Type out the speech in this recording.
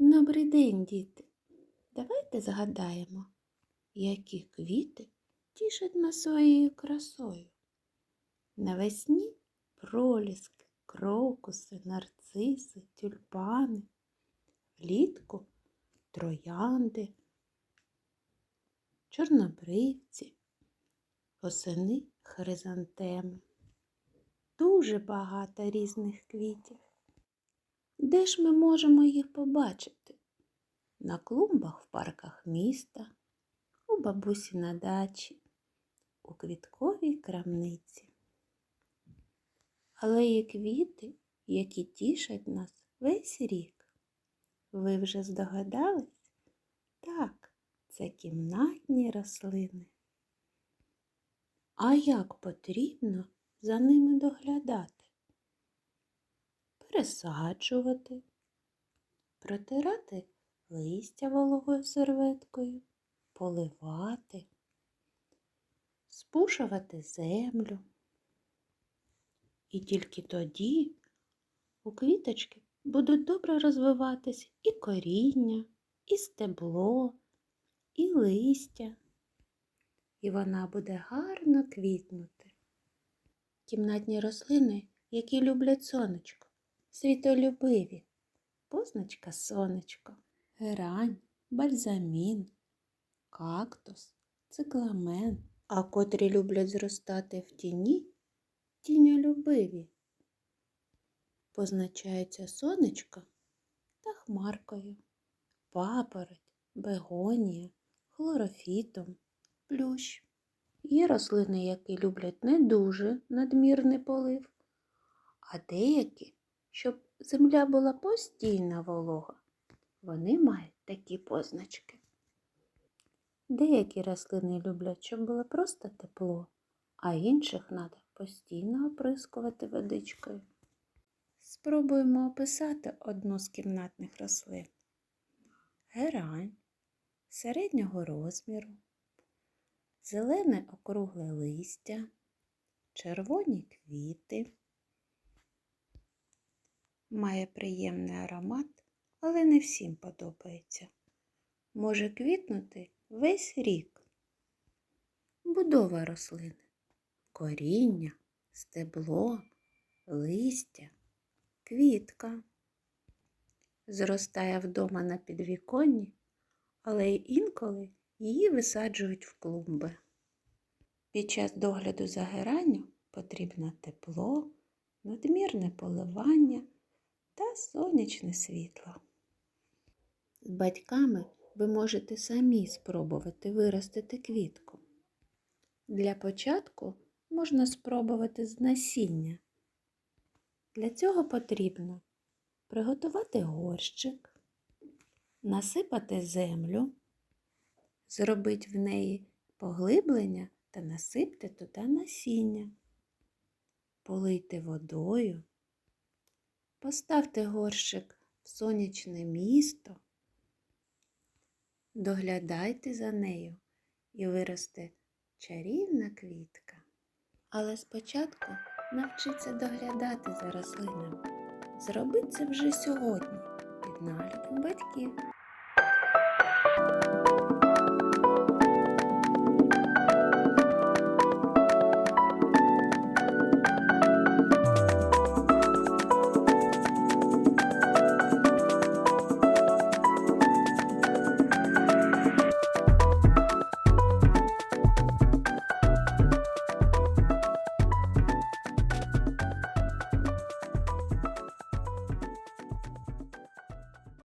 Добрий день, діти. Давайте згадаємо, які квіти тішать нас своєю красою. Навесні проліски, крокуси, нарциси, тюльпани, влітку троянди, чорнобривці, восени хризантеми. Дуже багато різних квітів. Де ж ми можемо їх побачити? На клумбах в парках міста, у бабусі на дачі, у квітковій крамниці. Але є квіти, які тішать нас весь рік. Ви вже здогадались? Так, це кімнатні рослини. А як потрібно за ними доглядати? Пересаджувати, протирати листя вологою серветкою, поливати, спушувати землю. І тільки тоді у квіточки будуть добре розвиватись і коріння, і стебло, і листя, і вона буде гарно квітнути. Кімнатні рослини, які люблять сонечко світолюбиві, позначка сонечко, герань, бальзамін, кактус, цикламен, а котрі люблять зростати в тіні, тіньолюбиві. Позначається сонечко та хмаркою, папороть, бегонія, хлорофітом, плющ. Є рослини, які люблять не дуже надмірний полив, а деякі щоб земля була постійна волога. Вони мають такі позначки. Деякі рослини люблять, щоб було просто тепло, а інших треба постійно оприскувати водичкою. Спробуємо описати одну з кімнатних рослин. Герань середнього розміру, зелене округле листя, червоні квіти. Має приємний аромат, але не всім подобається. Може квітнути весь рік. Будова рослини, коріння, стебло, листя, квітка. Зростає вдома на підвіконні, але інколи її висаджують в клумби. Під час догляду за геранню потрібно тепло, надмірне поливання та сонячне світло. З батьками ви можете самі спробувати виростити квітку. Для початку можна спробувати з насіння. Для цього потрібно приготувати горщик, насипати землю, зробити в неї поглиблення та насипте туди насіння, полийте водою. Поставте горщик в сонячне місто, доглядайте за нею і виросте чарівна квітка. Але спочатку навчіться доглядати за рослинами. Зробіть це вже сьогодні під наглядом батьків.